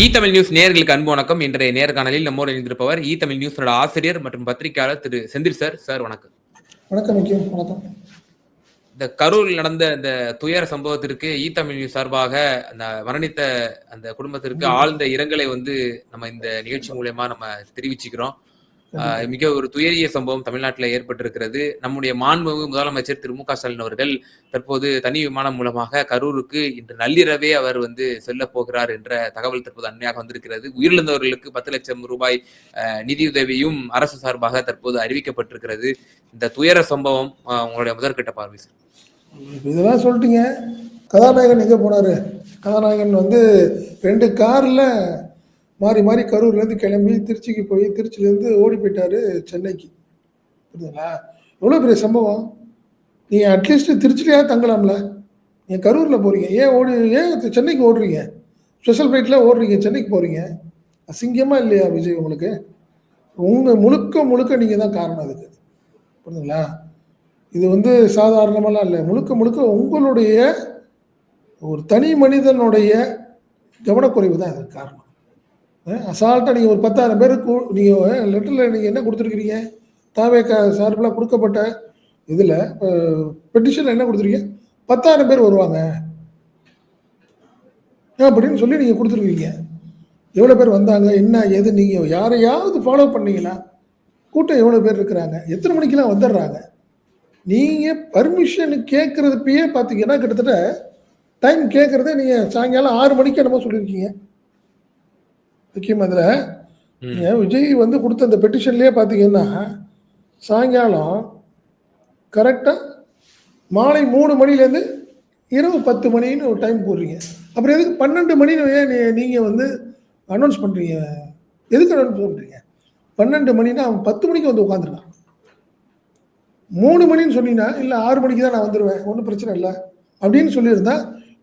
இ Tamil news நேயர்களுக்கு அன்பு வணக்கம். இன்றைய நேர்காணலில் நம்மோடு இணைந்திருப்பவர் இ தமிழ் நியூஸோட ஆசிரியர் மற்றும் பத்திரிகையாளர் திரு செந்தில் சார். சார் வணக்கம். வணக்கம் வணக்கம். இந்த கரூரில் நடந்த இந்த துயர சம்பவத்திற்கு இ தமிழ் நியூஸ் சார்பாக அந்த மரணித்த அந்த குடும்பத்திற்கு ஆழ்ந்த இரங்கலை வந்து நம்ம இந்த நிகழ்ச்சி மூலயமா நம்ம தெரிவிச்சுக்கிறோம். மிக ஒரு துயரிய சம்பவம் தமிழ்நாட்டில் ஏற்பட்டிருக்கிறது. நம்முடைய மாண்புமிகு முதலமைச்சர் திரு மு க ஸ்டாலின் அவர்கள் தற்போது தனி விமானம் மூலமாக கரூருக்கு இன்று நள்ளிரவே அவர் வந்து செல்ல போகிறார் என்ற தகவல் தற்போது அண்மையாக வந்திருக்கிறது. உயிரிழந்தவர்களுக்கு பத்து லட்சம் ரூபாய் நிதியுதவியும் அரசு சார்பாக தற்போது அறிவிக்கப்பட்டிருக்கிறது. இந்த துயர சம்பவம் உங்களுடைய முதற்கட்ட பார்வை சார். இதெல்லாம் சொல்லிட்டீங்க. கதாநாயகன் எங்கே போனார்? கதாநாயகன் வந்து ரெண்டு காரில் மாறி மாறி கரூர்லேருந்து கிளம்பி திருச்சிக்கு போய் திருச்சிலேருந்து ஓடி போயிட்டாரு சென்னைக்கு. புரியுதுங்களா? எவ்வளோ பெரிய சம்பவம்? நீங்கள் அட்லீஸ்ட் திருச்சிலேயே தங்கலாம்ல. நீங்கள் கரூரில் போகிறீங்க ஏன் ஓடி ஏன் சென்னைக்கு ஓடுறீங்க? ஸ்பெஷல் ஃப்ளைட்டில் ஓடுறீங்க சென்னைக்கு போகிறீங்க அசிங்கமாக இல்லையா விஜய் உங்களுக்கு? உங்கள் முழுக்க முழுக்க நீங்கள் தான் காரணம் அதுக்கு. புரியுதுங்களா? இது வந்து சாதாரணமெல்லாம் இல்லை. முழுக்க முழுக்க உங்களுடைய ஒரு தனி மனிதனுடைய கவனக்குறைவு தான் இதுக்கு காரணம். அசால்ட்டாக நீங்கள் ஒரு பத்தாயிரம் பேருக்கு நீங்கள் லெட்டரில் நீங்கள் என்ன கொடுத்துருக்கிறீங்க? தாவே சார்பில் கொடுக்கப்பட்ட இதில் பெட்டிஷனில் என்ன கொடுத்துருக்கீங்க? பத்தாயிரம் பேர் வருவாங்க. அப்படின்னு சொல்லி நீங்கள் கொடுத்துருக்கீங்க. எவ்வளோ பேர் வந்தாங்க என்ன எது நீங்கள் யாரையாவது ஃபாலோ பண்ணீங்களா கூட்டம் எவ்வளோ பேர் இருக்கிறாங்க? எத்தனை மணிக்கெல்லாம் வந்துடுறாங்க? நீங்கள் பர்மிஷன் கேட்குறதுப்பயே பார்த்தீங்கன்னா கிட்டத்தட்ட டைம் கேட்குறதே நீங்கள் சாயங்காலம் ஆறு மணிக்கு என்னமோ சொல்லியிருக்கீங்க. முக்கியம் அதில் விஜய் வந்து கொடுத்த அந்த பெட்டிஷன்லேயே பார்த்தீங்கன்னா சாயங்காலம் கரெக்டாக மாலை மூணு மணிலேருந்து இரவு பத்து மணின்னு ஒரு டைம் போடுறீங்க. அப்புறம் எதுக்கு பன்னெண்டு மணின்னு ஏன் நீங்கள் வந்து அனௌன்ஸ் பண்ணுறீங்க எதுக்கு அனௌன்ஸ் பண்ணுறீங்க பன்னெண்டு மணினா அவன் பத்து மணிக்கு வந்து உட்காந்துருக்கான் மூணு மணின்னு சொன்னீங்கன்னா இல்லை ஆறு மணிக்கு தான் நான் வந்துடுவேன் ஒன்றும் பிரச்சனை இல்லை அப்படின்னு சொல்லியிருந்தா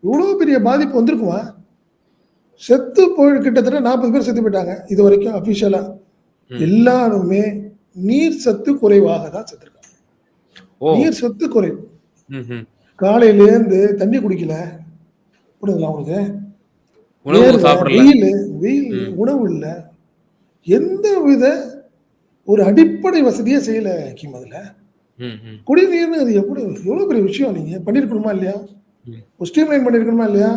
இவ்வளோ பெரிய பாதிப்பு வந்திருக்குமா? செத்து போய் கிட்டத்தட்ட நாற்பது பேர் செத்து போயிட்டாங்க இது வரைக்கும் அஃபிஷியலாக. எல்லாருமே நீர் சத்து குறைவாக தான் செத்துருக்காங்க. நீர் சத்து குறைவு. காலையிலேருந்து தண்ணி குடிக்கல. புரியுதுங்களா உங்களுக்கு? வெயில் வெயில் உணவு இல்லை. எந்த வித ஒரு அடிப்படை வசதியே செய்யல கிம் அதுல. குடிநீர்னு அது எப்படி எவ்வளோ பெரிய விஷயம் நீங்க? பண்ணியிருக்கணுமா இல்லையா. ஒரு ஸ்ட்ரீம்லைன் பண்ணியிருக்கணுமா இல்லையா?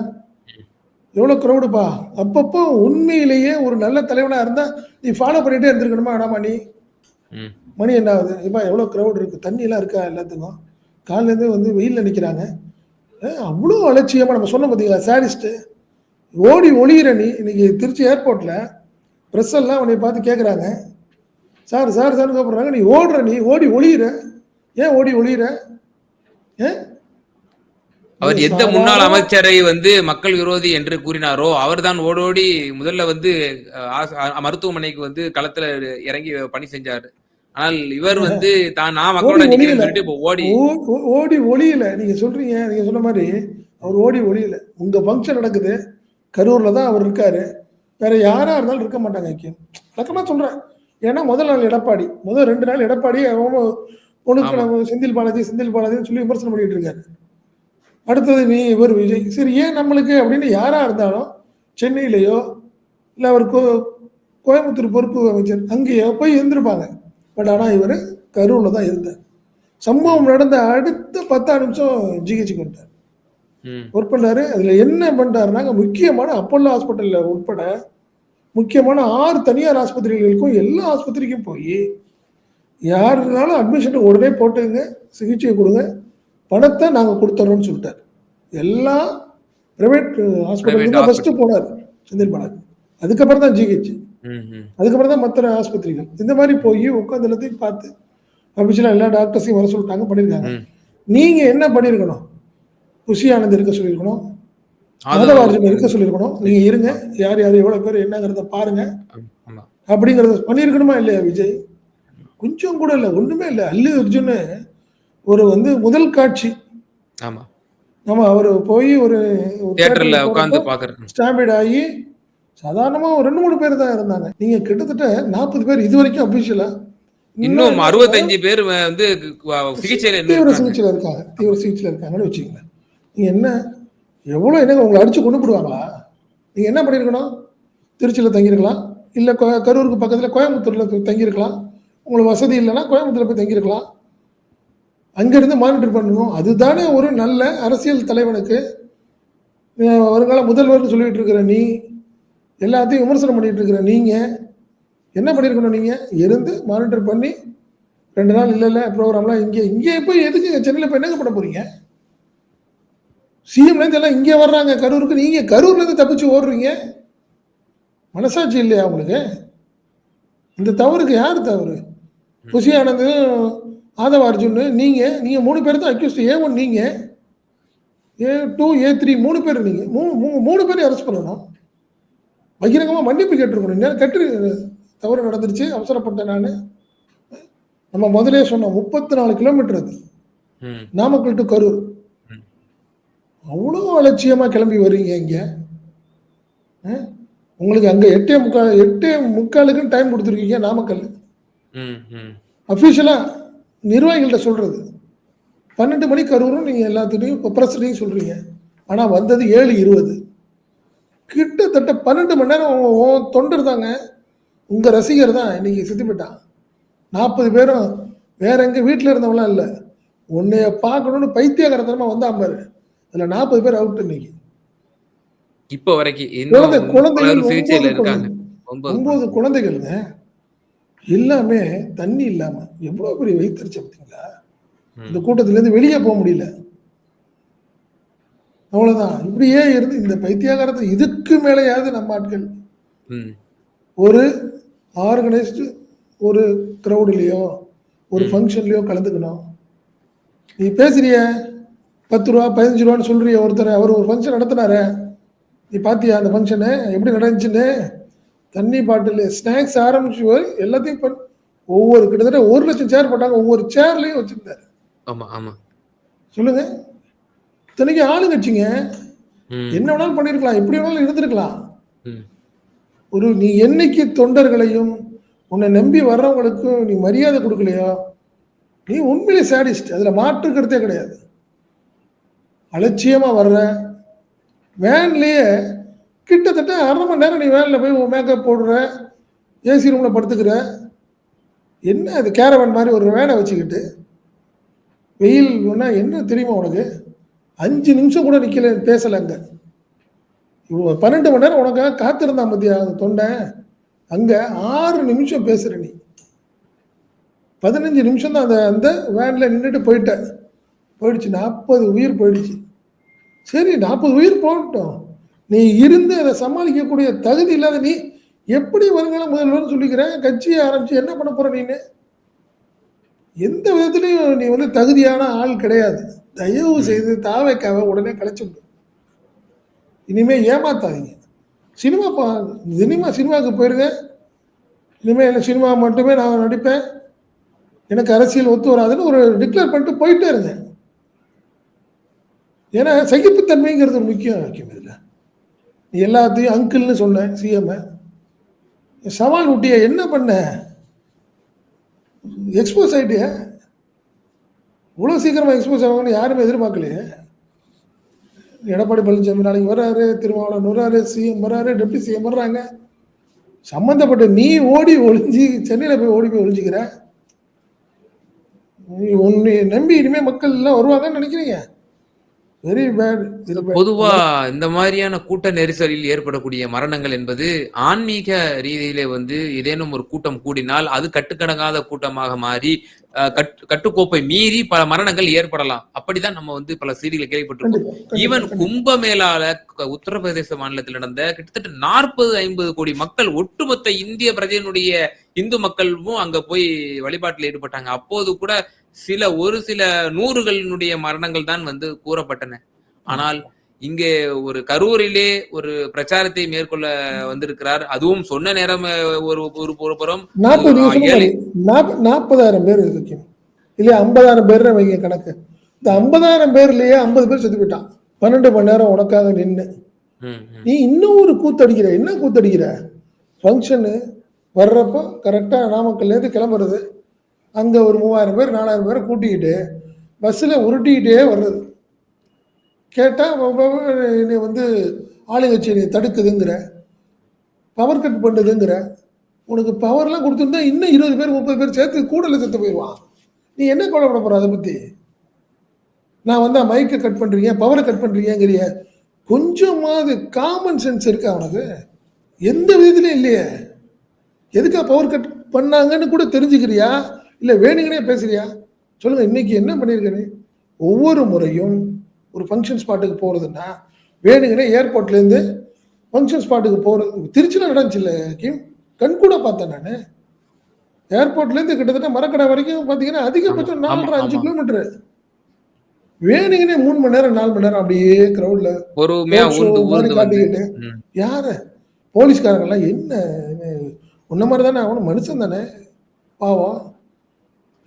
எவ்வளோ க்ரௌடுப்பா அப்பப்போ உண்மையிலேயே ஒரு நல்ல தலைவனா இருந்தா நீ ஃபாலோ பண்ணிட்டே இருந்திருக்கணுமா? வேணாமா நீ ம். மணி என்ன ஆகுது? இப்போ எவ்வளோ க்ரௌட் இருக்கு? தண்ணியெல்லாம் இருக்கா எல்லாத்துக்கும்? காலையிலேருந்து வந்து வெயிலில் நிற்கிறாங்க அவ்வளோ அலட்சியமாக நம்ம சொன்னோம் பார்த்தீங்களா சாரிஸ்ட்டு ஓடி ஒளியிற நீ இன்னைக்கு திருச்சி ஏர்போர்ட்டில் ப்ரெஸ் எல்லாம் உன்னை பார்த்து கேட்குறாங்க சார் சார் சார் கூப்பிட்றாங்க. நீ ஓடுற நீ ஓடி ஒளியிற. ஏன் ஓடி ஒளியிற? ஏன் அவர் எந்த முன்னாள் அமைச்சரை வந்து மக்கள் விரோதி என்று கூறினாரோ அவர்தான் ஓடோடி முதல்ல வந்து மருத்துவமனைக்கு வந்து களத்துல இறங்கி பணி செஞ்சாரு. ஆனால் இவர் வந்து தான் நான் மக்களோட. சொல்லிட்டு இப்போ ஓடி ஓடி ஒளியல. நீங்க சொல்றீங்க நீங்க சொன்ன மாதிரி அவர் ஓடி ஒளியல. உங்க ஃபங்க்ஷன் நடக்குது. கரூர்ல தான் அவர் இருக்காரு. வேற யாரா இருந்தாலும் இருக்க மாட்டாங்க ஐக்கியம். வழக்கமா சொல்றேன். ஏன்னா முதல் நாள் எடப்பாடி. முதல் ரெண்டு நாள் எடப்பாடி. நம்ம செந்தில் பாலாஜி செந்தில் பாலாஜின்னு சொல்லி விமர்சனம் பண்ணிட்டு இருக்காரு. அடுத்தது நீ இவர் விஜய். சரி ஏன் நம்மளுக்கு அப்படின்னு யாரா இருந்தாலும் சென்னையிலேயோ இல்லை அவர் கோ கோயம்புத்தூர் பொறுப்பு அமைச்சர் அங்கேயோ போய் இருந்திருப்பாங்க. பட் ஆனால் இவர் கரூரில் தான் இருந்தார். சம்பவம் நடந்த அடுத்த பத்தாறு நிமிஷம் ஜிஹெச்சுக்கு வந்தார் ஒர்க் பண்ணாரு அதில் என்ன பண்ணிட்டாருனாங்க முக்கியமான அப்போல்லோ ஹாஸ்பிட்டலில் உட்பட முக்கியமான ஆறு தனியார் ஆஸ்பத்திரிகளுக்கும் எல்லா ஆஸ்பத்திரிக்கும் போய் யார் இருந்தாலும் அட்மிஷன் உடனே போட்டுங்க சிகிச்சை கொடுங்க. பணத்தை நாங்கள் கொடுத்துட்றோம்னு சொல்லிட்டார். எல்லா ப்ரைவேட் ஹாஸ்பிட்டலுக்கு தான் ஃபஸ்ட்டு போனார் செந்தில் பாலாஜி. அதுக்கப்புறம் தான் ஜிஹெச். அதுக்கப்புறம் தான் மற்ற ஆஸ்பத்திரிகள். இந்த மாதிரி போய் உட்காந்து எல்லாத்தையும் பார்த்து அபிஷியலாக எல்லா டாக்டர்ஸையும் வர சொல்லிட்டாங்க பண்ணியிருக்காங்க ம். நீங்கள் என்ன பண்ணியிருக்கணும் குஷி ஆனந்த் இருக்க சொல்லியிருக்கணும் மாதவார்ஜுன் இருக்க சொல்லியிருக்கணும் நீங்கள் இருங்க. யார் யார் எவ்வளோ பேர் என்னங்கிறத பாருங்க. அப்படிங்கிறத பண்ணியிருக்கணுமா இல்லையா விஜய்? கொஞ்சம் கூட இல்லை ஒன்றுமே இல்லை. அல்லு அர்ஜுன் ஒரு வந்து முதல் காட்சி. ஆமா. நம்ம அவர் போய் ஒரு தியேட்டர்ல உட்கார்ந்து பாக்குறது ஸ்டாம்பிட் ஆகி சாதாரணமாக ஒரு ரெண்டு மூணு பேர் தான் இருந்தாங்க. நீங்கள் கிட்டத்தட்ட நாற்பது பேர் இது வரைக்கும் அபிஷியலாக இன்னும் அறுபத்தஞ்சு பேர் வந்து சிகிச்சையில தீவிர. சிகிச்சையில் இருக்காங்க. தீவிர சிகிச்சையில் இருக்காங்கன்னு வச்சுக்கோங்க நீங்கள் என்ன எவ்வளோ என்னங்க உங்களை அடிச்சு கொண்டு போடுவாங்களா? நீங்கள் என்ன பண்ணியிருக்கணும்? திருச்சியில் தங்கியிருக்கலாம். இல்லை கரூருக்கு பக்கத்தில் கோயம்புத்தூரில் தங்கியிருக்கலாம். உங்களுக்கு வசதி இல்லைன்னா கோயம்புத்தூரில் போய் தங்கியிருக்கலாம். அங்கேருந்து மானிட்டர் பண்ணணும். அதுதானே ஒரு நல்ல அரசியல் தலைவனுக்கு வருங்கால முதல்வர்னு சொல்லிட்டு இருக்கிற நீ எல்லாத்தையும் விமர்சனம் பண்ணிட்டு இருக்கிற நீங்கள் என்ன பண்ணியிருக்கணும் நீங்கள் இருந்து மானிட்டர் பண்ணி ரெண்டு நாள் இல்லை இல்லை ப்ரோக்ராம்லாம் இங்கே இங்கே போய் எதுக்கு சென்னையில் போய் என்னங்க பண்ண போகிறீங்க சிஎம்லேருந்து எல்லாம் இங்கே வர்றாங்க கரூருக்கு. நீங்கள் கரூர்லேருந்து தப்பிச்சு ஓடுறீங்க. மனசாட்சி இல்லையா உங்களுக்கு? இந்த தவறுக்கு யார் தவறு? புசி ஆனந்து ஆதவ அர்ஜுன் நீங்கள் நீங்கள் மூணு பேர் தான் அக்யூஸ்ட் ஏ ஒன் நீங்கள் ஏ டூ ஏ த்ரீ மூணு பேர் நீங்கள் மூணு மூணு பேரையும் அரெஸ்ட் பண்ணணும். பகிரங்கமாக மன்னிப்பு கேட்டிருக்கணும். நேரம் கட்டு தவறு நடந்துருச்சு அவசரப்பட்டேன் நான். நம்ம முதலே சொன்னோம் முப்பத்தி நாலு கிலோமீட்டர் அது நாமக்கல் டு கரூர். அவ்வளோ அலட்சியமாக கிளம்பி வர்றீங்க இங்கே. உங்களுக்கு அங்கே எட்டே முக்கால் எட்டே முக்காலுக்குன்னு டைம் கொடுத்துருக்கீங்க நாமக்கல். அஃபிஷியலாக நிர்வாகிகள்கிட்ட சொல்கிறது பன்னெண்டு மணி கரூரும் நீங்கள் எல்லாத்துலேயும் இப்போ ப்ரெஸ்லையும் சொல்கிறீங்க ஆனால் வந்தது ஏழு இருபது கிட்டத்தட்ட பன்னெண்டு மணி நேரம் தொண்டர் தாங்க உங்கள் ரசிகர் தான் இன்னைக்கு செத்து போயிட்டான் நாற்பது பேரும் வேற எங்கே வீட்டில் இருந்தவங்களாம் இல்லை. உன்னைய பார்க்கணுன்னு பைத்தியகாரத்தனமாக வந்தான் பாரு. அதில் நாற்பது பேர் அவுட் இன்னைக்கு. இப்போ வரைக்கும் குழந்தைகள் ஒன்பது குழந்தைகள்ங்க. எல்லாமே தண்ணி இல்லாம எவ்வளவு பெரிய வைத்தறிச்ச பார்த்தீங்களா. இந்த கூட்டத்துல இருந்து வெளியே போக முடியல. அவ்வளவுதான். இப்படியே இருந்து இந்த பைத்தியாகாரத்தை இதுக்கு மேலேயாவது நம்ம ஆட்கள். ஒரு ஆர்கனைஸ்டு ஒரு க்ரௌடுலேயோ ஒரு ஃபங்க்ஷன்லேயோ கலந்துக்கணும். நீ பேசுறிய பத்து ரூபா பதினஞ்சு ரூபான்னு சொல்றிய ஒருத்தர். அவர் ஒரு ஃபங்க்ஷன் நடத்தினாரு. நீ பாத்தியா அந்த ஃபங்க்ஷனு எப்படி நடந்துச்சுன்னு? தண்ணி பாட்டில் ஸ்நாக்ஸ் ஆரம்பிச்சு எல்லாத்தையும் பண் ஒவ்வொரு கிட்டத்தட்ட ஒரு லட்சம் சேர் போட்டாங்க. ஒவ்வொரு சேர்லையும் வச்சிருந்தாரு. ஆமா ஆமா. சொல்லுங்க. இத்தனைக்கு ஆளுங்கட்சிங்க. என்ன வேணாலும் பண்ணியிருக்கலாம் எப்படி வேணாலும் இருந்திருக்கலாம். ஒரு நீ என்னைக்கு தொண்டர்களையும் உன்னை நம்பி வர்றவங்களுக்கும் நீ மரியாதை கொடுக்கலையோ நீ உண்மையிலே சாடிஸ்ட் அதில் மாற்று கருத்தே கிடையாது. அலட்சியமாக வர்ற வேன்லேயே கிட்டத்தட்ட அரை மணி நேரம் நீ வேனில் போய் உன் மேக்கப் போடுற ஏசி ரூமில் படுத்துக்கிற என்ன அது கேரவன் மாதிரி ஒரு வேனை வச்சுக்கிட்டு வெயில் என்ன தெரியுமா உனக்கு? அஞ்சு நிமிஷம் கூட நிற்கல பேசலை அங்கே. இவ்வளோ பன்னெண்டு மணி நேரம் உனக்காக காத்திருந்தான் மத்தியா அந்த தொண்டை? அங்கே ஆறு நிமிஷம் பேசுகிற நீ. பதினஞ்சு நிமிஷம் தான் அந்த அந்த வேனில் நின்றுட்டு போயிட்ட. போயிடுச்சு நாற்பது உயிர் போயிடுச்சு. சரி நாற்பது உயிர் போகட்டும். நீ இருந்து அதை சமாளிக்கக்கூடிய தகுதி இல்லாத நீ எப்படி வருங்கால முதல்வர்னு சொல்லிக்கிற கட்சியை ஆரம்பிச்சு என்ன பண்ண போற நீனு? எந்த விதத்துலையும் நீ வந்து தகுதியான ஆள் கிடையாது. தயவு செய்து தாவைக்காவை உடனே கலைச்சு விடு. இனிமே ஏமாத்தாதீங்க. சினிமா பா சினிமா சினிமாவுக்கு போயிருங்க இனிமேல் எனக்கு சினிமா மட்டுமே நான் நடிப்பேன். எனக்கு அரசியல் ஒத்து வராதுன்னு ஒரு டிக்ளேர் பண்ணிட்டு போயிட்டே இருங்க ஏன்னா சகிப்புத்தன்மைங்கிறது முக்கியம். முக்கியம் இதில் எல்லாத்தையும் அங்கிள்னு சொன்ன சிஎம் சவால் ஊட்டிய என்ன பண்ண? எக்ஸ்போஸ் ஆகிட்டிய இவ்வளோ சீக்கிரமாக எக்ஸ்போஸ் ஆகணும்னு யாருமே எதிர்பார்க்கலையே. எடப்பாடி பழனிசாமி நாளைக்கு வர்றாரு திருமாவளவன் வர்றாரு சிஎம் வர்றாரு டெப்டி சிஎம் வர்றாங்க. சம்மந்தப்பட்ட நீ ஓடி ஒளிஞ்சு சென்னையில் போய் ஓடி போய் ஒளிஞ்சிக்கிற? நீ உன்னை நம்பி இனிமேல் மக்கள் எல்லாம் வருவாங்கன்னு நினைக்கிறீங்க? வெரி பேட் பொதுவா இந்த மாதிரியான கூட்ட நெரிசலில் ஏற்படக்கூடிய மரணங்கள் என்பது ஆன்மீக ரீதியிலே வந்து ஏதேனும் ஒரு கூட்டம் கூடினால் அது கட்டுக்கடங்காத கூட்டமாக மாறி கட்டுக்கோப்பை மீறி பல மரணங்கள் ஏற்படலாம். அப்படிதான் நம்ம வந்து பல செய்திகளை கேள்விப்பட்டிருக்கோம். ஈவன் கும்பமேளால உத்தரப்பிரதேச மாநிலத்தில் நடந்த கிட்டத்தட்ட நாற்பது ஐம்பது கோடி மக்கள் ஒட்டுமொத்த இந்திய பிரஜையினுடைய இந்து மக்களும் அங்க போய் வழிபாட்டில் ஈடுபட்டாங்க. அப்போது கூட சில ஒரு சில நூறுகளினுடைய மரணங்கள் தான் வந்து கூறப்பட்டன. ஆனால் இங்கே ஒரு கரூரிலே ஒரு பிரச்சாரத்தை மேற்கொள்ள வந்திருக்கிறார். அதுவும் சொன்ன நேரம் ஒரு ஒரு ஒரு புறம் நாற்பதாயிரம் பேர் இல்லையா ஐம்பதாயிரம் பேர் வைங்க கணக்கு. இந்த ஐம்பதாயிரம் பேர்லயே ஐம்பது பேர் செத்து போயிட்டான். பன்னெண்டு மணி நேரம் உனக்காக நின்று நீ இன்னும் ஒரு கூத்தடிக்கிற என்ன கூத்தடிக்கிற? ஃபங்க்ஷனு வர்றப்போ கரெக்டாக நாமக்கல்லேருந்து கிளம்புறது. அங்கே ஒரு மூவாயிரம் பேர் நாலாயிரம் பேரை கூட்டிக்கிட்டு பஸ்ஸில் உருட்டிக்கிட்டே வர்றது. கேட்டால் நீ வந்து ஆளுங்கட்சி நீ தடுக்குதுங்கிற பவர் கட் பண்ணுதுங்கிற உனக்கு பவர்லாம் கொடுத்துருந்தா இன்னும் இருபது பேர் முப்பது பேர் சேர்த்து கூடல செத்து போயிடுவான். நீ என்ன கொலைப்பட போகிற அதை பற்றி நான் வந்து மைக்கை கட் பண்ணுறீங்க பவரை கட் பண்ணுறீங்கிறிய கொஞ்சமாவது காமன் சென்ஸ் இருக்கா அவனுக்கு எந்த விதத்துலையும் இல்லையே. எதுக்கா பவர் கட் பண்ணாங்கன்னு கூட தெரிஞ்சுக்கிறியா? இல்லை வேணுங்கனே பேசுறியா? சொல்லுங்கள் இன்னைக்கு என்ன பண்ணியிருக்க ஒவ்வொரு முறையும் ஒரு ஃபங்க்ஷன் ஸ்பாட்டுக்கு போகிறதுன்னா வேணுங்கனே ஏர்போர்ட்லேருந்து ஃபங்க்ஷன் ஸ்பாட்டுக்கு போகிறது திருச்சியில் நடந்துச்சு இல்லை கிம்? கண் கூட பார்த்தேன் நான். ஏர்போர்ட்லேருந்து கிட்டத்தட்ட மரக்கடை வரைக்கும் பார்த்தீங்கன்னா அதிகபட்சம் நாலரை அஞ்சு. கிலோமீட்டர் வேணுங்கனே மூணு மணி நேரம் நாலு மணி நேரம் அப்படியே க்ரௌடில் காட்டிக்கிட்டு. யாரு? போலீஸ்காரங்கெல்லாம் என்ன உன்ன மாதிரி தானே அவனும் மனுஷன் தானே பாவம்.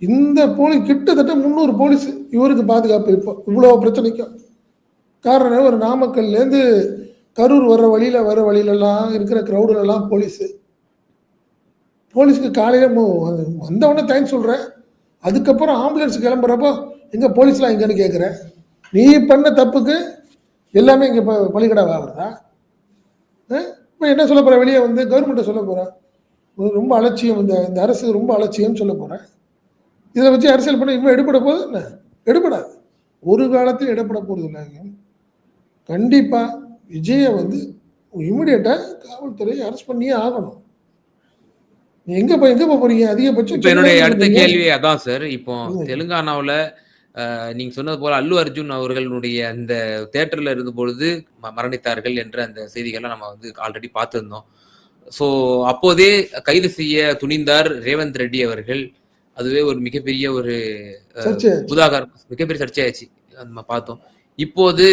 இந்த போலீஸ் கிட்டத்தட்ட முந்நூறு போலீஸ் இவருக்கு பாதுகாப்பு இப்போ இவ்வளோ பிரச்சனைக்கும் காரணம் ஒரு நாமக்கல்லேருந்து கரூர் வர்ற வழியில் வர வழியிலலாம் இருக்கிற க்ரௌடுலலாம் போலீஸு. போலீஸுக்கு காலையில் வந்தவொடனே தேங்க்ஸ் சொல்கிறேன் அதுக்கப்புறம் ஆம்புலன்ஸ் கிளம்புறப்போ எங்கே போலீஸ்லாம் எங்கன்னு கேட்குறேன் நீ பண்ண தப்புக்கு எல்லாமே இங்கே இப்போ பலிகடாவா வருதா இப்போ என்ன சொல்ல போகிறேன் வெளியே வந்து கவர்மெண்ட்டை சொல்ல போகிறேன் ரொம்ப அலட்சியம் இந்த இந்த அரசு ரொம்ப அலட்சியம்னு சொல்ல போகிறேன் இதை வச்சு அரசியல் பண்ண இன்னும் எடுபட போகுது என்ன எடுபடாது. ஒரு காலத்தில் எடுபட போகிறது இல்லைங்க. கண்டிப்பாக விஜயை வந்து இமிடியேட்டாக காவல்துறை அரெஸ்ட் பண்ணியே ஆகணும். எங்க போய் எங்க போறீங்க? அதிகபட்சம் என்னுடைய அடுத்த. கேள்வி அதான் சார். இப்போ. தெலுங்கானாவுல நீங்க சொன்னது போல அல்லு அர்ஜுன் அவர்களுடைய அந்த தேட்டர்ல இருந்த பொழுது மரணித்தார்கள் என்ற அந்த செய்திகளை நம்ம வந்து ஆல்ரெடி பார்த்திருந்தோம். ஸோ அப்போதே கைது செய்ய துணிந்தார் ரேவந்த் ரெட்டி அவர்கள். அதுவே ஒரு மிகப்பெரிய ஒரு புதாகரம் மிகப்பெரிய சர்ச்சையாச்சு. நம்ம பார்த்தோம். இப்போது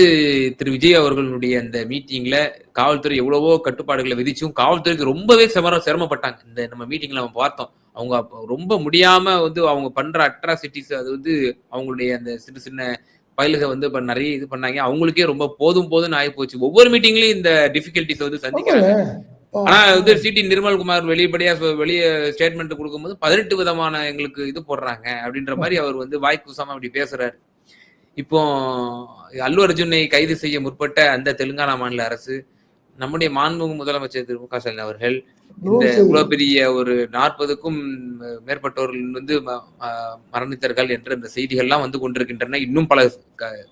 திரு விஜய் அவர்களுடைய அந்த மீட்டிங்ல காவல்துறை எவ்வளவோ கட்டுப்பாடுகளை விதிச்சும் காவல்துறைக்கு ரொம்பவே சிரம சிரமப்பட்டாங்க. இந்த நம்ம மீட்டிங்ல நம்ம பார்த்தோம். அவங்க ரொம்ப முடியாம வந்து அவங்க பண்ற அட்ராசிட்டிஸ் அது வந்து அவங்களுடைய அந்த சின்ன சின்ன பயில்களை வந்து இப்ப நிறைய இது பண்ணாங்க. அவங்களுக்கே ரொம்ப போதும் போதும்னு ஆகி போச்சு ஒவ்வொரு மீட்டிங்லயும் இந்த டிஃபிகல்டிஸ் வந்து சந்திக்கிறாங்க. ஆனா வந்து சிடி நிர்மல்குமார் வெளிப்படையா வெளியே ஸ்டேட்மெண்ட் கொடுக்கும்போது பதினெட்டு விதமான எங்களுக்கு இது போடுறாங்க அப்படின்ற மாதிரி அவர் வந்து வாய் கூசாம அப்படி பேசுறாரு. இப்போ அல்லு அர்ஜுனை கைது செய்ய முற்பட்ட அந்த தெலுங்கானா மாநில அரசு நம்முடைய மாண்புமிகு முதலமைச்சர் திரு மு க ஸ்டாலின் அவர்கள் இந்த இவ்வளவு பெரிய ஒரு நாற்பதுக்கும் மேற்பட்டவர்கள் வந்து மரணித்தார்கள் என்ற இந்த செய்திகள்லாம் வந்து கொண்டிருக்கின்றன. இன்னும் பல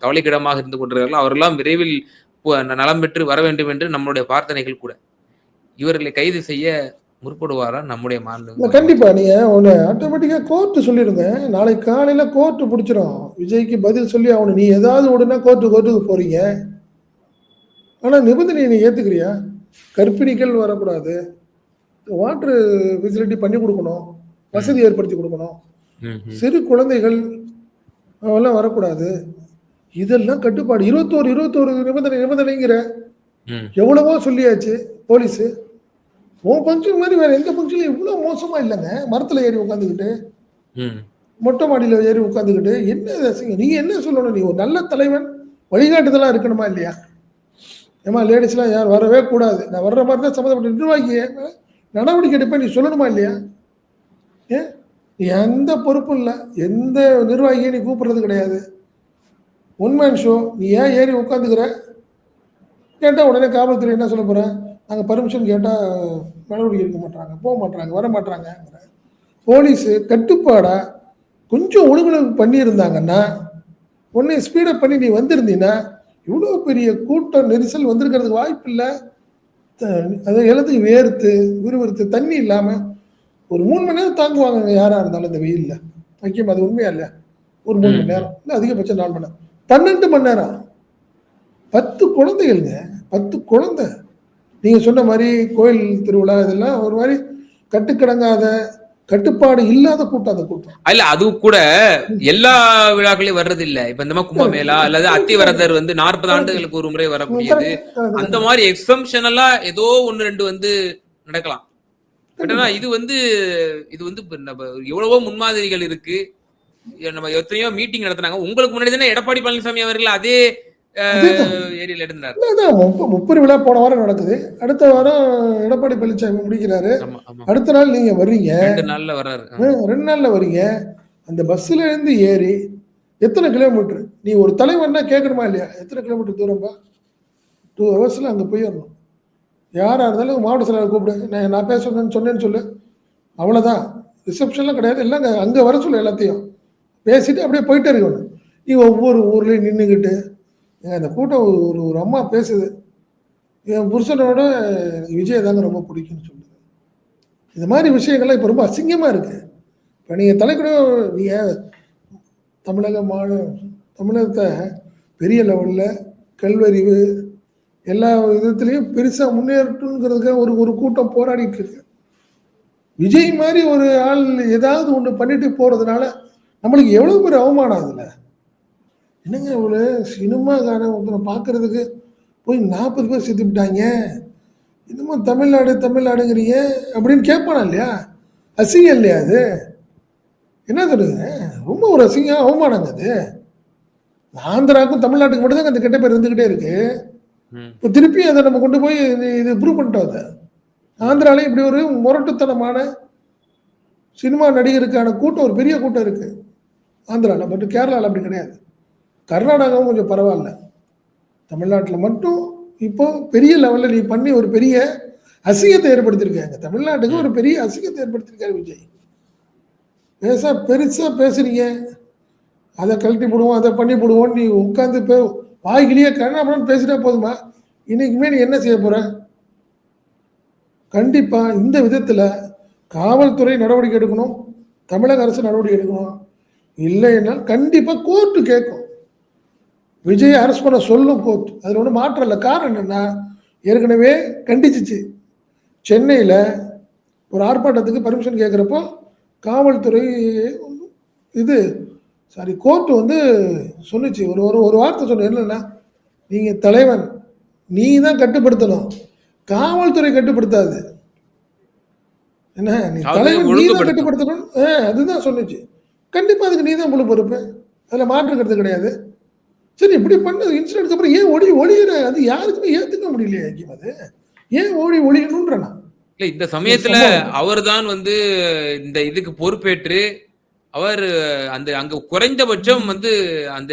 கவலைக்கிடமாக இருந்து கொண்டிருக்கிறார்கள். அவரெல்லாம் விரைவில் நலம் பெற்று வர வேண்டும் என்று நம்முடைய பிரார்த்தனைகள் கூட. இவர்களை கைது செய்ய முற்படுவாரா நம்முடைய மாநில கண்டிப்பா. நீங்க ஒண்ணு ஆட்டோமேட்டிக்கா கோர்ட்டு சொல்லிருந்தேன். நாளைக்கு காலையில கோர்ட்டு பிடிச்சிரும். விஜய்க்கு பதில் சொல்லி அவனு நீ ஏதாவது உடனே கோர்ட்டு கோர்ட்டுக்கு போறீங்க. ஆனா நிபந்தனையை நீ ஏத்துக்கிறியா? கர்ப்பிணிகள் வரக்கூடாது. வாட்டர் ஃபெசிலிட்டி பண்ணி கொடுக்கணும். வசதி ஏற்படுத்தி கொடுக்கணும். சிறு குழந்தைகள் அவெல்லாம் வரக்கூடாது. இதெல்லாம் கட்டுப்பாடு. இருபத்தோரு இருபத்தோரு நிபந்தனை நிபந்தனைங்கிற எவ்வளவோ சொல்லியாச்சு போலீஸு. உன் ஃபங்க்ஷன் மாதிரி வேற எந்த ஃபங்க்ஷன்லையும் இவ்வளோ மோசமா இல்லைங்க. மரத்தில் ஏறி உட்காந்துக்கிட்டு. மொட்டை மாடியில் ஏறி உட்காந்துக்கிட்டு என்ன நீங்க என்ன சொல்லணும்? நீ ஒரு நல்ல தலைவன் வழிகாட்டுதலா இருக்கணுமா இல்லையா? ஏமா லேடிஸ்லாம் யார் வரவே கூடாது. நான் வர்ற மாதிரி தான் சம்மந்தப்பட்ட நிர்வாகிய. நடவடிக்கை எடுப்பேன் நீ சொல்லணுமா இல்லையா? ஏன் நீ எந்த பொறுப்பும் இல்லை. எந்த நிர்வாகியும் நீ கூப்பிடுறது கிடையாது. ஒன் மேன் ஷோ நீ ஏன் ஏறி உட்காந்துக்கிற கேட்டால் உடனே காவல்துறை என்ன சொல்ல போற நாங்கள் பர்மிஷன் கேட்டால் நடவடிக்கை எடுக்க மாட்டாங்க போக மாட்டாங்க வர மாட்டாங்க போலீஸு கட்டுப்பாடா கொஞ்சம் ஒழுங்குழகு பண்ணியிருந்தாங்கன்னா உன்னை ஸ்பீடப் பண்ணி நீ வந்திருந்தீன்னா இவ்வளோ பெரிய கூட்டம் நெரிசல் வந்திருக்கிறதுக்கு வாய்ப்பு இல்லை. அது எல்லாத்துக்கும் வேர்த்து விறுவிறுத்து தண்ணி இல்லாமல் ஒரு மூணு மணி நேரம் தாங்குவாங்க யாராக இருந்தாலும் இந்த வெயிலில். முக்கியம் அது உண்மையா இல்லையா? ஒரு மூணு மணி நேரம். இல்லை அதிகபட்சம் நாலு மணி நேரம். பன்னெண்டு மணி நேரம். பத்து குழந்தைகள்ங்க பத்து குழந்தை. நீங்கள் சொன்ன மாதிரி கோயில் திருவிழா இதெல்லாம் ஒரு மாதிரி கட்டுக்கடங்காத கட்டுப்பாடு இல்லாத கூட்டம் அந்த கூட்டம். இல்ல அது கூட எல்லா விழாக்களையும் வர்றது இல்ல இப்ப இந்த மாதிரி கும்பமேளா அல்லது அத்திவரதர் வந்து நாற்பது ஆண்டுகளுக்கு ஒரு முறை வரக்கூடியது. அந்த மாதிரி எக்ஸம்ஷனலா ஏதோ ஒன்னு ரெண்டு வந்து நடக்கலாம். ஆனா இது வந்து இது வந்து நம்ம எவ்வளவோ முன்மாதிரிகள் இருக்கு. நம்ம எத்தனையோ மீட்டிங் நடத்துனாங்க. உங்களுக்கு முன்னாடி தானே எடப்பாடி பழனிசாமி அவர்கள் அதே ஏரியால இருந்தார். முப்பது விழா போன வாரம் நடக்குது. அடுத்த வாரம் எடப்பாடி பழனிசாமி முடிக்கிறாரு. அடுத்த நாள் நீங்க வர்றீங்க. ரெண்டு நாள்ல வர்றாரு. ஹம், ரெண்டு நாள்ல வர்றீங்க. அந்த பஸ்ல இருந்து ஏறி எத்தனை கிலோமீட்டர்? நீ ஒரு தலைவன்னா கேட்கணுமா இல்லையா? எத்தனை கிலோமீட்டர் தூரம்பா டூ ஹவர்ஸ்ல அங்க போயிடணும் யாராக இருந்தாலும் மாவட்ட செயலாளர் கூப்பிடு. நான் நான் பேச சொன்னேன்னு சொன்னேன்னு சொல்லு. அவ்வளோதான் ரிசப்ஷன்லாம் கிடையாது. எல்லாம் அங்கே வர சொல்லு எல்லாத்தையும். பேசிட்டு அப்படியே போயிட்டே இருக்கணும். நீ ஒவ்வொரு ஊர்லேயும் நின்றுக்கிட்டு அந்த கூட்டம் ஒரு ஒரு அம்மா பேசுது. என் புருஷனோட எனக்கு விஜய் தாங்க ரொம்ப பிடிக்கும்னு சொல்லுது. இந்த மாதிரி விஷயங்கள்லாம் இப்போ ரொம்ப அசிங்கமாக இருக்கு. இப்போ நீங்கள் தலைக்கூட நீங்கள் தமிழக மாநில தமிழகத்தை பெரிய லெவலில் கல்வறிவு எல்லா விதத்துலேயும் பெருசாக முன்னேறட்டுங்கிறதுக்காக ஒரு ஒரு கூட்டம் போராடிட்டு இருக்கு. விஜய் மாதிரி ஒரு ஆள் ஏதாவது ஒன்று பண்ணிட்டு போகிறதுனால நம்மளுக்கு எவ்வளோ பேர் அவமானம் அதில் என்னங்க இவ்வளோ சினிமாக்கான ஒருத்தனை பார்க்கறதுக்கு போய் நாற்பது பேர் செத்துப்பிட்டாங்க இன்னமும் தமிழ்நாடு தமிழ்நாடுங்கிறீங்க அப்படின்னு கேட்பானா இல்லையா? அசிங்கம் இல்லையா அது? என்ன சொல்லுங்க ரொம்ப ஒரு அசிங்கம் அவமானங்க அது. ஆந்திராவுக்கும் தமிழ்நாட்டுக்கு மட்டும்தான் அந்த கெட்ட பேர் இருந்துக்கிட்டே இருக்கு. இப்போ திருப்பி அதை நம்ம கொண்டு போய் இது- ப்ரூவ் பண்ணிட்டோம் அதை. ஆந்திராலையும் இப்படி ஒரு முரட்டுத்தனமான சினிமா நடிகருக்கான கூட்டம் ஒரு பெரிய கூட்டம் இருக்கு. ஆந்திராவில் பட் கேரளாவில் அப்படி கிடையாது. கர்நாடகாவும் கொஞ்சம் பரவாயில்ல. தமிழ்நாட்டில் மட்டும் இப்போ பெரிய லெவலில் நீ பண்ணி ஒரு பெரிய அசிங்கத்தை ஏற்படுத்தியிருக்காங்க. தமிழ்நாட்டுக்கு ஒரு பெரிய அசிங்கத்தை ஏற்படுத்தியிருக்காரு விஜய். பேச பெருசாக பேசுறீங்க. அதை கழட்டி போடுவோம் அதை பண்ணி போடுவோம் நீ உட்காந்து பே வாய்கிலேயே கண்ணாபுரம் பேசிட்டா போதுமா? இன்னைக்குமே நீ என்ன செய்ய போகிற கண்டிப்பாக இந்த விதத்தில் காவல்துறை நடவடிக்கை எடுக்கணும். தமிழக அரசு நடவடிக்கை எடுக்கணும். இல்லைன்னா கண்டிப்பாக கோர்ட்டு கேட்கும். விஜய் அரெஸ்ட் பண்ண சொல்லும் கோர்ட் அதுல ஒன்றும் மாற்றம் இல்லை. காரணம் என்னன்னா ஏற்கனவே கண்டிச்சிச்சு. சென்னையில் ஒரு ஆர்ப்பாட்டத்துக்கு பர்மிஷன் கேட்குறப்போ காவல்துறை இது சாரி கோர்ட் வந்து சொன்னுச்சு. ஒரு ஒரு ஒரு வார்த்தை சொன்ன என்னன்னா நீங்க தலைவன். நீ தான் கட்டுப்படுத்தணும். காவல்துறை கட்டுப்படுத்தாது. என்ன நீ தலைவன் நீ தான். கட்டுப்படுத்தணும்? அதுதான் சொன்னுச்சு. கண்டிப்பா அதுக்கு நீ தான் முழு பொறுப்பு. அதுல மாற்றுக்கிறது கிடையாது. சரி இப்படி பண்ண இன்சிடென்ட்க்கு அப்புறம் ஏன் ஒளி ஒளியிற? அது யாருக்குமே ஏத்துக்க முடியலையே ஹக்கீம் அது. ஏன் ஒளி ஒளியணுன்ற நான். இல்ல இந்த சமயத்துல. அவர்தான் வந்து இந்த இதுக்கு பொறுப்பேற்று அவர் அந்த அங்க குறைந்தபட்சம் வந்து அந்த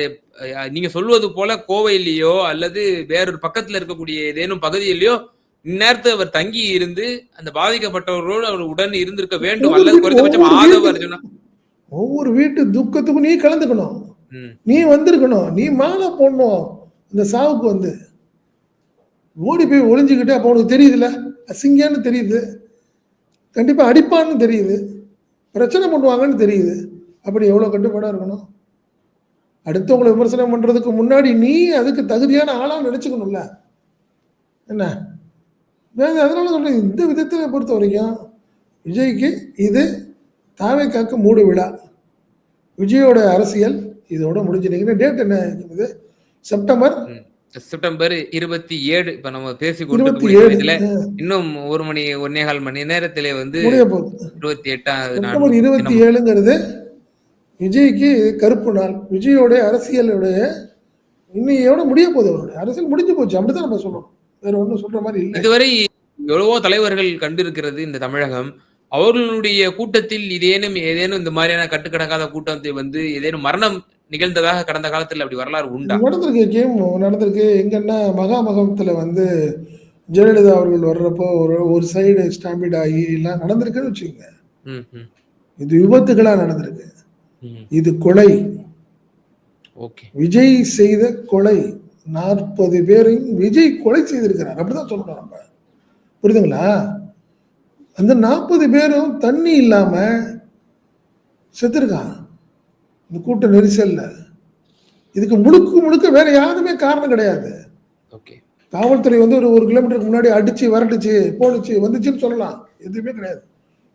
நீங்க சொல்வது போல கோவையிலயோ அல்லது வேறொரு பக்கத்துல இருக்கக்கூடிய ஏதேனும் பகுதியிலயோ இந்நேரத்து அவர் தங்கி இருந்து அந்த பாதிக்கப்பட்டவர்களோடு அவர் உடன் இருந்திருக்க வேண்டும் அல்லது குறைந்தபட்சம் ஒவ்வொரு ஆதவ வீட்டு- அர்ஜுனா. ஒவ்வொரு வீட்டு துக்கத்துக்கும் நீ கலந்துக்கணும். நீ வந்திருக்கணும். நீ மாலை போடணும். இந்த சாவுக்கு வந்து. ஓடி போய் ஒளிஞ்சுக்கிட்டு அப்போ உனக்கு தெரியுதுல்ல? அசிங்கன்னு தெரியுது. கண்டிப்பாக அடிப்பான்னு தெரியுது. பிரச்சனை பண்ணுவாங்கன்னு தெரியுது. அப்படி எவ்வளோ கட்டுப்பாடாக இருக்கணும்? அடுத்தவங்களை விமர்சனம் பண்ணுறதுக்கு முன்னாடி நீ அதுக்கு தகுதியான ஆளாக நினச்சிக்கணும்ல. என்ன? வேற அதனால சொல்கிறேன் இந்த விதத்தில் பொறுத்த வரைக்கும் விஜய்க்கு இது தாவேக்காக்கு மூடு விழா. விஜயோட அரசியல் இதோட முடிஞ்சிருக்கீங்க டேட் என்ன? இருக்குது செப்டம்பர். செப்டம்பர் இருபத்தி ஏழு இப்ப நம்ம பேசி கொண்டு இன்னும் ஒரு மணி ஒன்னேகால் மணி நேரத்திலே வந்து இருபத்தி நாள் இருபத்தி. ஏழுங்கிறது விஜய்க்கு கருப்பு நாள். விஜயோடைய அரசியலுடைய இன்னையோட முடிய போகுது அவருடைய. அரசியல் முடிஞ்சு போச்சு. அப்படிதான் நம்ம சொல்லணும் வேற ஒன்றும் சொல்ற மாதிரி இல்லை. இதுவரை எவ்வளவோ தலைவர்கள் கண்டிருக்கிறது இந்த தமிழகம். அவர்களுடைய கூட்டத்தில் இதேனும் ஏதேனும் இந்த மாதிரியான கட்டுக்கடக்காத கூட்டத்தை வந்து ஏதேனும் மரணம் நிகழ்ந்ததாக கடந்த காலத்தில் அப்படி வரலாறு உண்டா? நடந்திருக்கு கேம் நடந்திருக்கு. எங்கன்னா மகாமகத்துல வந்து ஜெயலலிதா அவர்கள் வர்றப்போ ஒரு ஒரு சைடு ஸ்டாம்பிட் ஆகி எல்லாம் நடந்திருக்குன்னு வச்சுக்கோங்க. இது விபத்துகளா நடந்திருக்கு. இது கொலை. ஓகே. விஜய் செய்த கொலை. நாற்பது பேரையும் விஜய் கொலை செய்திருக்கிறார். அப்படிதான் சொல்லணும் நம்ம. புரியுதுங்களா? அந்த நாற்பது பேரும் தண்ணி இல்லாம செத்துருக்கான் இந்த கூட்ட நெரிசல்ல. இதுக்கு முழுக்க முழுக்க வேற யாருமே காரணம் கிடையாது. ஓகே. காவல்துறை வந்து ஒரு ஒரு கிலோமீட்டருக்கு முன்னாடி அடிச்சு வரட்டுச்சு போனுச்சு வந்துச்சுன்னு சொல்லலாம். எதுவுமே கிடையாது.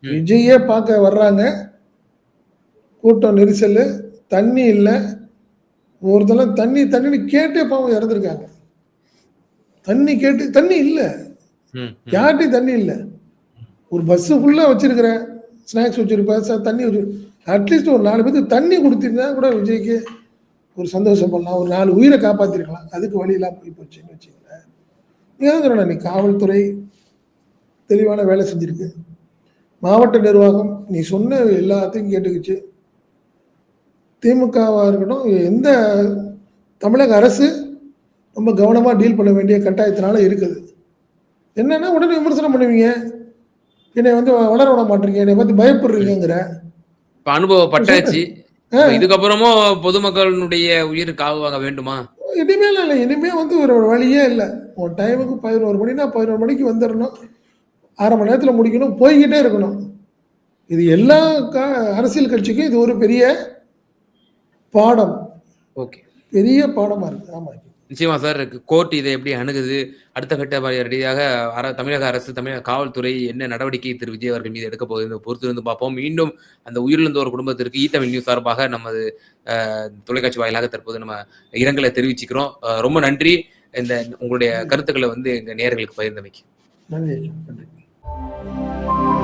விஜயே பார்க்க வர்றாங்க. கூட்டம் நெரிசல் தண்ணி இல்லை. ஒருத்தெல்லாம் தண்ணி தண்ணின்னு கேட்டே பாவம் இறந்துருக்காங்க. தண்ணி கேட்டு தண்ணி இல்லை. யார்கிட்டையும் தண்ணி இல்லை. ஒரு பஸ்ஸு ஃபுல்லாக வச்சிருக்கிற ஸ்நாக்ஸ் வச்சிருப்பேன். சார் தண்ணி வச்சு அட்லீஸ்ட் ஒரு நாலு பேருக்கு தண்ணி கொடுத்துருந்தா கூட விஜய்க்கு ஒரு சந்தோஷப்படலாம் ஒரு நாலு உயிரை காப்பாற்றிருக்கலாம் அதுக்கு வழியெல்லாம் போய் போச்சுன்னு வச்சுங்களேன் நீ தான் நீ காவல்துறை தெளிவான வேலை செஞ்சுருக்கு. மாவட்ட நிர்வாகம் நீ சொன்ன எல்லாத்தையும் கேட்டுக்கிச்சு. திமுகவாக இருக்கட்டும் எந்த தமிழக அரசு ரொம்ப கவனமாக டீல் பண்ண வேண்டிய கட்டாயத்தினால இருக்குது. என்னன்னா உடனே விமர்சனம் பண்ணுவீங்க. என்னை வந்து வளர விட மாட்டீங்க என்னை பார்த்து பயப்படுறீங்கிற இப்ப அனுபவப்பட்டாச்சு இதுக்கப்புறமும் பொதுமக்களுடைய உயிர் காவு வாங்க வேண்டுமா? இனிமேல் இல்லை இனிமே வந்து ஒரு வழியே இல்லை. உன் டைமுக்கு பதினோரு மணினா பதினோரு மணிக்கு வந்துடணும் அரை மணி நேரத்தில் முடிக்கணும். போய்கிட்டே இருக்கணும். இது எல்லா அரசியல் கட்சிக்கும் இது ஒரு பெரிய பாடம். ஓகே. பெரிய பாடமா இருக்கு. ஆமா. நிச்சயமா சார் கோர்ட் இதை எப்படி அணுகுது? அடுத்த கட்ட ரீதியாக அர- தமிழக அரசு தமிழக காவல்துறை என்ன நடவடிக்கை திரு. விஜய் அவர்கள் மீது எடுக்க போகுது பொறுத்து இருந்து பார்ப்போம். மீண்டும் அந்த உயிரிழந்த ஒரு குடும்பத்திற்கு ஈத்தமிழ் நியூஸ் சார்பாக நமது தொலைக்காட்சி வாயிலாக தற்போது நம்ம இரங்கலை தெரிவிச்சுக்கிறோம். ரொம்ப நன்றி. இந்த உங்களுடைய கருத்துக்களை வந்து எங்க நேர்களுக்கு பகிர்ந்தமைக்கு. நன்றி நன்றி.